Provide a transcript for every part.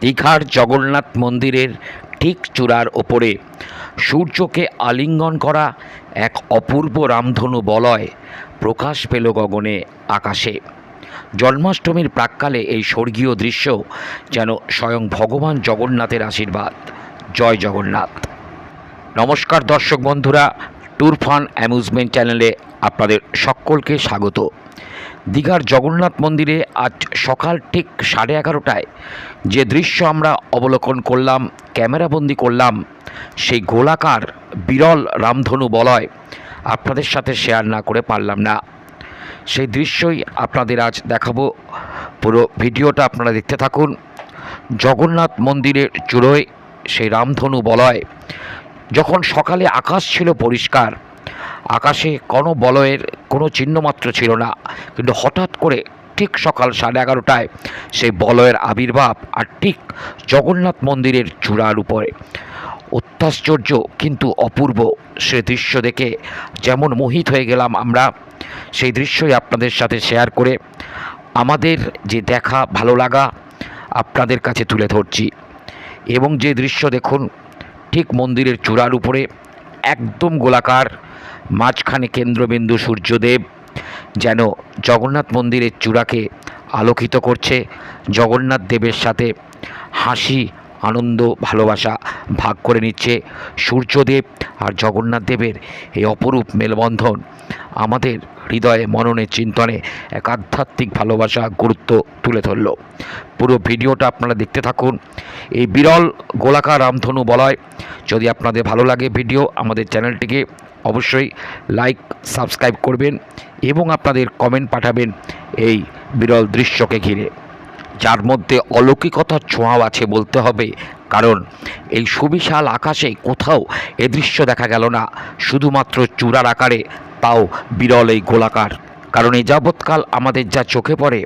দীঘার জগন্নাথ মন্দিরের ঠিক চূড়ার ওপরে সূর্যকে আলিঙ্গন করা এক অপূর্ব রামধনু বলয় প্রকাশ পেল গগনে আকাশে। জন্মাষ্টমীর প্রাককালে এই স্বর্গীয় দৃশ্য যেন স্বয়ং ভগবান জগন্নাথের আশীর্বাদ। জয় জগন্নাথ। নমস্কার দর্শক বন্ধুরা ট্যুর ফান অ্যামিউজমেন্ট চ্যানেলে আপনাদের সকলকে স্বাগত। দীঘার জগন্নাথ মন্দিরে আজ সকাল ঠিক সাড়ে এগারোটায় যে দৃশ্য আমরা অবলোকন করলাম ক্যামেরাবন্দি করলাম, সেই গোলাকার বিরল রামধনু বলয় আপনাদের সাথে শেয়ার না করে পারলাম না। সেই দৃশ্যই আপনাদের আজ দেখাবো। পুরো ভিডিওটা আপনারা দেখতে থাকুন। জগন্নাথ মন্দিরের চূড়োয় সেই রামধনু বলয়, যখন সকালে আকাশ ছিল পরিষ্কার আকাশে কোনো বলয়ের কোনো চিহ্নমাত্র ছিল না। কিন্তু হঠাৎ করে ঠিক সকাল সাড়ে এগারোটায় সেই বলয়ের আবির্ভাব আর ঠিক জগন্নাথ মন্দিরের চূড়ার উপরে। অত্যাশ্চর্য কিন্তু অপূর্ব সে দৃশ্য দেখে যেমন মোহিত হয়ে গেলাম আমরা, সেই দৃশ্যই আপনাদের সাথে শেয়ার করে আমাদের যে দেখা ভালো লাগা আপনাদের কাছে তুলে ধরছি। এবং যে দৃশ্য দেখুন, ঠিক মন্দিরের চূড়ার উপরে একদম গোলাকার, মাঝখানে কেন্দ্রবিন্দু সূর্যদেব, যেন জগন্নাথ মন্দিরের চূড়াকে আলোকিত করছে। জগন্নাথ দেবের সাথে হাসি, আনন্দ, ভালোবাসা ভাগ করে নিচ্ছে সূর্যদেব আর জগন্নাথ দেবের এই অপরূপ মেলবন্ধন। আমাদের হৃদয়ে, মননে, চিন্তনে এক আধ্যাত্মিক ভালোবাসা গুরুত্ব তুলে ধরল। পুরো ভিডিওটা আপনারা দেখতে থাকুন। এই বিরল গোলাকার রামধনু বলয়, যদি আপনাদের ভালো লাগে ভিডিও, আমাদের চ্যানেলটিকে অবশ্যই লাইক, সাবস্ক্রাইব করবেন এবং আপনাদের কমেন্ট পাঠাবেন এই বিরল দৃশ্যকে ঘিরে। যার মধ্যে অলৌকিকতার ছোঁয়াও আছে বলতে হবে, কারণ এই সুবিশাল আকাশে কোথাও এ দৃশ্য দেখা গেল না। শুধুমাত্র চূড়ার আকারে তাও বিরল এই গোলাকার। কারণ এই যাবৎকাল আমাদের যা চোখে পড়ে,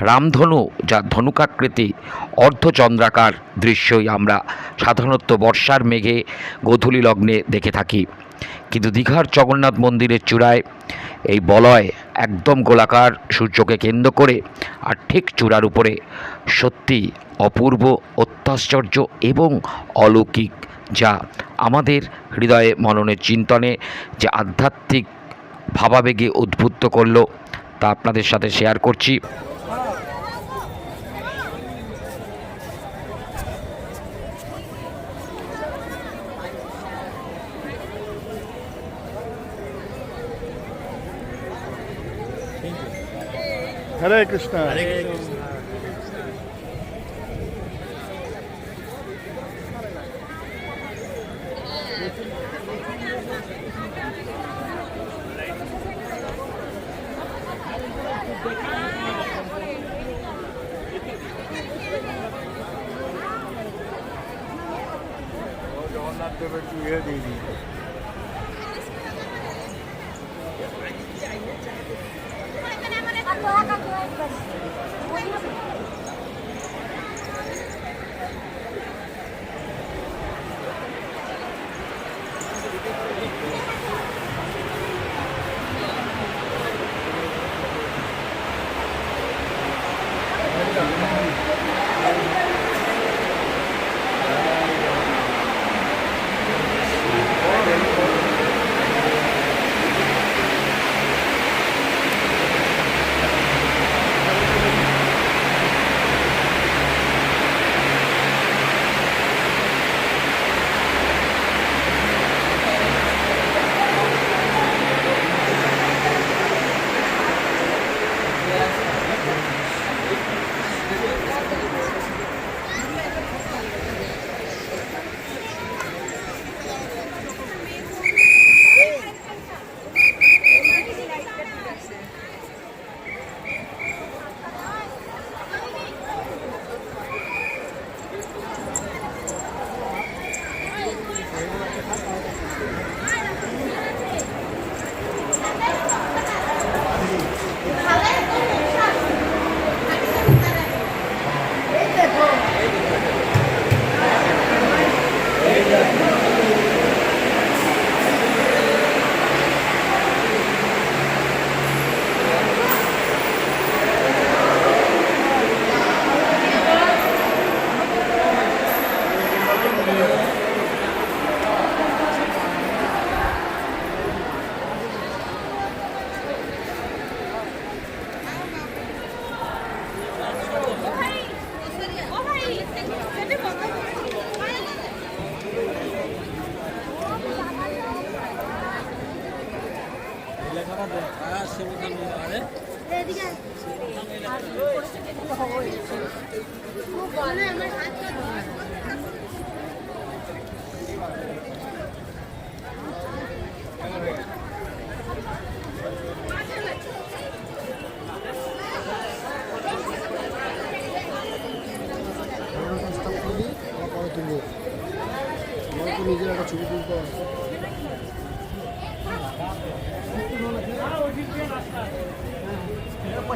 রামধনু যা ধনুকাকৃতি, অর্ধচন্দ্রাকার দৃশ্যই আমরা সাধারণত বর্ষার মেঘে গোধূলি লগ্নে দেখে থাকি। কিন্তু দীঘার জগন্নাথ মন্দিরের চূড়ায় এই বলয় একদম গোলাকার সূর্যকে কেন্দ্র করে আর ঠিক চূড়ার উপরে সত্যি অপূর্ব, অত্যাশ্চর্য এবং অলৌকিক যা আমাদের হৃদয়ে মননের চিন্তনে, যে আধ্যাত্মিক ভাবাবেগে উদ্বুদ্ধ করল। তা আপনাদের সাথে শেয়ার করছি। হরে কৃষ্ণ। জগন্নাথ দেবের চুড়িয়ে দিয়ে দিই নিজের একটা ছবি তুলতে হবে।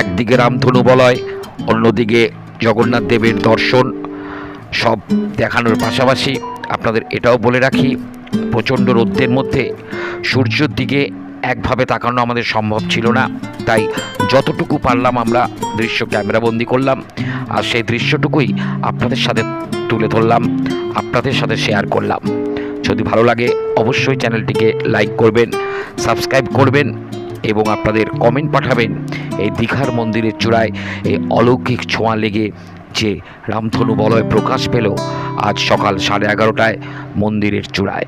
একদিকে রামধনু বলয়, অন্যদিকে জগন্নাথ দেবের দর্শন। সব দেখানোর পাশাপাশি আপনাদের এটাও বলে রাখি, প্রচণ্ড রোদ্রের মধ্যে সূর্যের দিকে একভাবে তাকানো আমাদের সম্ভব ছিল না। তাই যতটুকু পারলাম আমরা দৃশ্য ক্যামেরাবন্দি করলাম, আর সেই দৃশ্যটুকুই আপনাদের সাথে তুলে ধরলাম, আপনাদের সাথে শেয়ার করলাম। যদি ভালো লাগে, অবশ্যই চ্যানেলটিকে লাইক করবেন, সাবস্ক্রাইব করবেন এবং আপনাদের কমেন্ট পাঠাবেন এই দীঘার মন্দিরের চূড়ায় এই অলৌকিক ছোঁয়া লেগে যে রামধনু বলয় প্রকাশ পেল আজ সকাল সাড়ে এগারোটায় মন্দিরের চূড়ায়।